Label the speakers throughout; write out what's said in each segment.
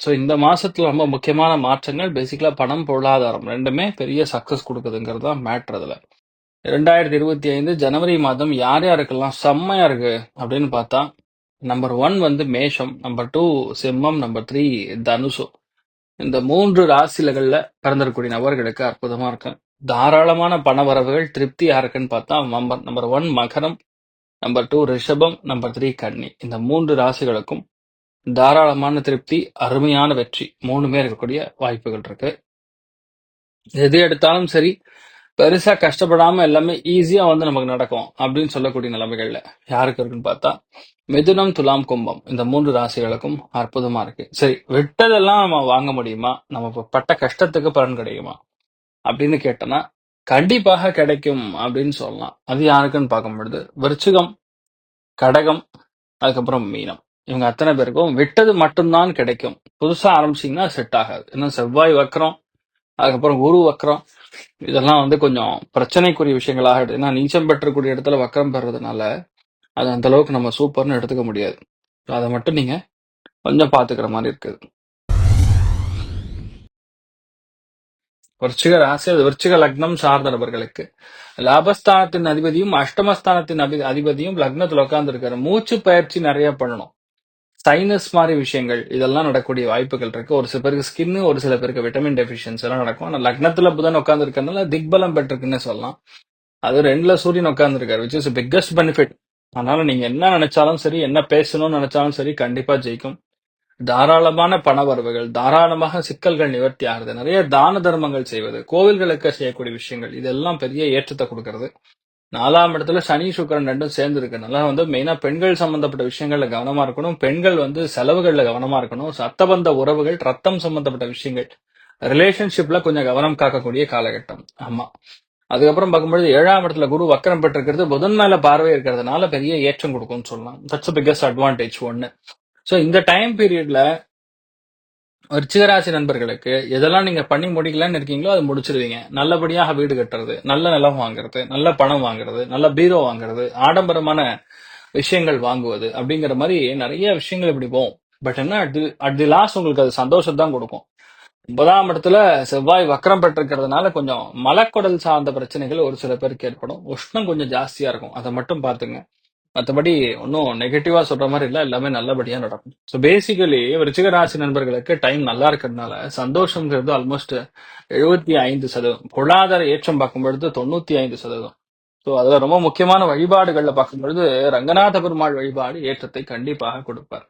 Speaker 1: So இந்த மாதத்தில் ரொம்ப முக்கியமான மாற்றங்கள் பேசிக்கலாக பணம் பொருளாதாரம் ரெண்டுமே பெரிய சக்ஸஸ் கொடுக்குதுங்கிறது தான் மேட்ரு அதில். ரெண்டாயிரத்தி இருபத்தி ஐந்து ஜனவரி மாதம் யார் யாருக்கெல்லாம் செம்மையா இருக்கு அப்படின்னு பார்த்தா நம்பர் ஒன் வந்து மேஷம் நம்பர் டூ சிம்மம் நம்பர் த்ரீ தனுசு. இந்த மூன்று ராசிலகள்ல பிறந்திருக்கக்கூடிய நபர்களுக்கு அற்புதமா இருக்கு. தாராளமான பண வரவுகள் திருப்தியா இருக்குன்னு பார்த்தா நம்பர் நம்பர் ஒன் மகரம் நம்பர் டூ ரிஷபம் நம்பர் த்ரீ கன்னி. இந்த மூன்று ராசிகளுக்கும் தாராளமான திருப்தி அருமையான வெற்றி. மூணுமே இருக்கக்கூடிய வாய்ப்புகள் இருக்கு. எது எடுத்தாலும் சரி பெருசா கஷ்டப்படாம எல்லாமே ஈஸியா வந்து நமக்கு நடக்கும் அப்படின்னு சொல்லக்கூடிய நிலைமைகள்ல யாருக்கு இருக்குன்னு பார்த்தா மிதுனம் துலாம் கும்பம். இந்த மூன்று ராசிகளுக்கும் அற்புதமா இருக்கு. சரி விட்டதெல்லாம் நம்ம வாங்க முடியுமா? நம்ம இப்ப பட்ட கஷ்டத்துக்கு பலன் கிடைக்குமா அப்படின்னு கேட்டோம்னா கண்டிப்பாக கிடைக்கும் அப்படின்னு சொல்லலாம். அது யாருக்குன்னு பார்க்கும் பொழுது விருச்சிகம் கடகம் அதுக்கப்புறம் மீனம். இவங்க அத்தனை பேருக்கும் விட்டது மட்டும்தான் கிடைக்கும். புதுசா ஆரம்பிச்சீங்கன்னா செட் ஆகாது. இன்னும் செவ்வாய் வக்கரம் அதுக்கப்புறம் குரு வக்கரம் இதெல்லாம் வந்து கொஞ்சம் பிரச்சனைக்குரிய விஷயங்களாக ஏன்னா நீச்சம் பெற்றக்கூடிய இடத்துல வக்கரம் பெறதுனால அது அந்த அளவுக்கு நம்ம சூப்பர்னு எடுத்துக்க முடியாது. அதை மட்டும் நீங்க கொஞ்சம் பாத்துக்கிற மாதிரி இருக்குது. விருச்சிக ராசி அது விருச்சிக லக்னம் சார்ந்த நபர்களுக்கு. லாபஸ்தானத்தின் அதிபதியும் அஷ்டமஸ்தானத்தின் அபி அதிபதியும் லக்னத்துல உட்கார்ந்து இருக்காரு மூச்சு பயிற்சி நிறைய பண்ணணும். சைனஸ் மாதிரி விஷயங்கள் இதெல்லாம் நடக்கக்கூடிய வாய்ப்புகள் இருக்கு. ஒரு சில பேருக்கு ஸ்கின் ஒரு சில பேருக்கு விட்டமின் டெபிஷியன்சி எல்லாம் நடக்கும். ஆனால் லக்னத்துல புதன் உட்கார்ந்து இருக்கிறதுனால திக்பலம் பெற்றிருக்குன்னு சொல்லலாம். அது ரெண்டுல சூரியன் உட்கார்ந்து இருக்காரு விச் இஸ் பிக்கஸ்ட் பெனிஃபிட் அதனால நீங்க என்ன நினைச்சாலும் சரி என்ன பேசணும்னு நினைச்சாலும் சரி கண்டிப்பா ஜெயிக்கும். தாராளமான பணவரவுகள் தாராளமாக சிக்கல்கள் நிவர்த்தி ஆகுறது நிறைய தான தர்மங்கள் செய்வது கோவில்களுக்கு செய்யக்கூடிய விஷயங்கள் இதெல்லாம் பெரிய ஏற்றத்தை கொடுக்கறது. நாலாம் இடத்துல சனி சுக்கரன் ரெண்டும் சேர்ந்து இருக்கனால வந்து மெயினா பெண்கள் சம்பந்தப்பட்ட விஷயங்கள்ல கவனமா இருக்கணும். பெண்கள் வந்து செலவுகள்ல கவனமா இருக்கணும். சத்தபந்த உறவுகள் ரத்தம் சம்பந்தப்பட்ட விஷயங்கள். ரிலேஷன்ஷிப்ல கொஞ்சம் கவனம் காக்கக்கூடிய காலகட்டம். ஆமா. அதுக்கப்புறம் பார்க்கும்பொழுது ஏழாம் இடத்துல குரு வக்கரம் பெற்றிருக்கிறது. புதன் மேல பார்வை இருக்கிறதுனால பெரிய ஏற்றம் கொடுக்கும்னு சொல்லலாம். தட்ஸ் பிக்கஸ்ட் அட்வான்டேஜ் ஒன்னு சோ இந்த டைம் பீரியட்ல விருச்சிகராசி நண்பர்களுக்கு எதெல்லாம் நீங்க பண்ணி முடிக்கலன்னு இருக்கீங்களோ அது முடிச்சிருவீங்க. நல்லபடியாக வீடு கட்டுறது நல்ல நிலம் வாங்குறது நல்ல பணம் வாங்குறது நல்ல பீரோ வாங்குறது ஆடம்பரமான விஷயங்கள் வாங்குவது அப்படிங்கிற மாதிரி நிறைய விஷயங்கள் இப்படி போகும். பட் என்ன at the at the last உங்களுக்கு அது சந்தோஷம் தான் கொடுக்கும். ஒன்பதாம் இடத்துல செவ்வாய் வக்கரம் பெற்றிருக்கிறதுனால கொஞ்சம் மலக்குடல் சார்ந்த பிரச்சனைகள் ஒரு சில பேருக்கு ஏற்படும். உஷ்ணம் கொஞ்சம் ஜாஸ்தியா இருக்கும். அதை மட்டும் பாத்துங்க மற்றபடி ஒன்றும் நெகட்டிவா சொல்ற மாதிரி இல்லை எல்லாமே நல்லபடியா நடக்கும். ஸோ பேசிக்கலி விருச்சிக ராசி நண்பர்களுக்கு டைம் நல்லா இருக்கிறதுனால சந்தோஷம்ங்கிறது ஆல்மோஸ்ட் எழுபத்தி ஐந்து சதவீதம். பொருளாதார ஏற்றம் பார்க்கும் பொழுது தொண்ணூத்தி ஐந்து சதவீதம். ஸோ அதுல ரொம்ப முக்கியமான வழிபாடுகள்ல பார்க்கும் பொழுது ரங்கநாத பெருமாள் வழிபாடு ஏற்றத்தை கண்டிப்பாக கொடுப்பார்.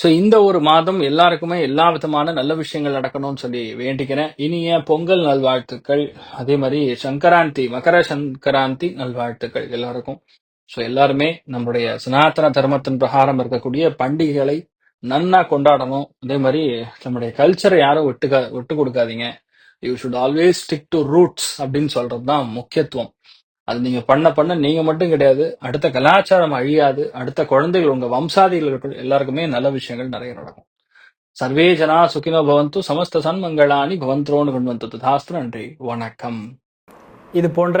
Speaker 1: ஸோ இந்த ஒரு மாதம் எல்லாருக்குமே எல்லா விதமான நல்ல விஷயங்கள் நடக்கணும்னு சொல்லி வேண்டிக்கிறேன். இனிய பொங்கல் நல்வாழ்த்துக்கள். அதே மாதிரி சங்கராந்தி மகர சங்கராந்தி நல்வாழ்த்துக்கள் எல்லாருக்கும். ஸோ எல்லாருமே நம்முடைய சனாதன தர்மத்தின் பிரகாரம் இருக்கக்கூடிய பண்டிகைகளை நன்னா கொண்டாடணும். அதே மாதிரி நம்முடைய கல்ச்சரை யாரும் விட்டு விட்டு கொடுக்காதீங்க. You should always stick to roots அப்படின்னு சொல்றது தான் முக்கியத்துவம். அது நீங்க பண்ண பண்ண நீங்க மட்டும் கிடையாது. அடுத்த கலாச்சாரம் அழியாது. அடுத்த குழந்தைகள் உங்க வம்சாதிகள் எல்லாருக்குமே நல்ல விஷயங்கள் நிறைய நடக்கும். சர்வே ஜனா சுகினோ பவந்து சமஸ்த சன்மங்களானி பவந்தோன்னு கொண்டு வந்தது. தாஸ்து நன்றி. வணக்கம்.
Speaker 2: இது போன்ற